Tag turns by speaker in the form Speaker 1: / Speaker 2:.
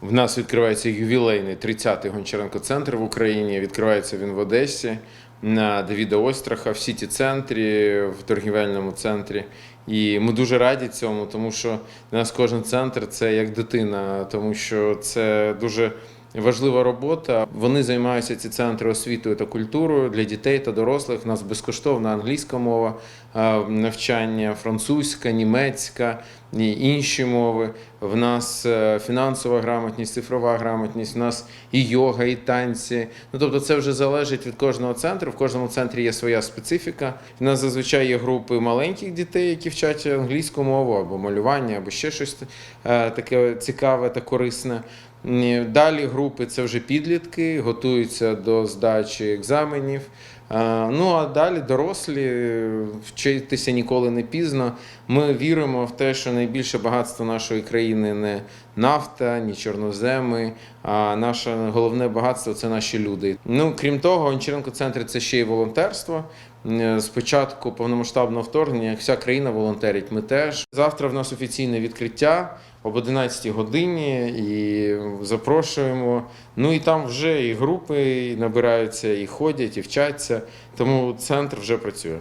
Speaker 1: В нас відкривається ювілейний 30-й Гончаренко центр в Україні. Відкривається він в Одесі на Давіда Остраха в сіті центрі, в торгівельному центрі. І ми дуже раді цьому, тому що для нас кожен центр це як дитина, тому що це дуже важлива робота. Вони займаються ці центри освітою та культурою для дітей та дорослих. У нас безкоштовна англійська мова, навчання, французька, німецька і інші мови. В нас е, фінансова грамотність, цифрова грамотність, в нас і йога, і танці. Ну тобто, це вже залежить від кожного центру. В кожному центрі є своя специфіка. У нас зазвичай є групи маленьких дітей, які вчать англійську мову або малювання, або ще щось е, таке цікаве та корисне. Далі групи це вже підлітки, готуються до здачі екзаменів. Ну а далі дорослі вчитися ніколи не пізно. Ми віримо в те, що найбільше багатство нашої країни не нафта, ні чорноземи. А наше головне багатство це наші люди. Ну крім того, Гончаренко центр це ще й волонтерство. Е, З початку повномасштабного вторгнення вся країна волонтерить. Ми теж завтра в нас офіційне відкриття об 11 годині і запрошуємо. Ну і там вже і групи набираються, і ходять, і вчаться. Тому центр вже працює.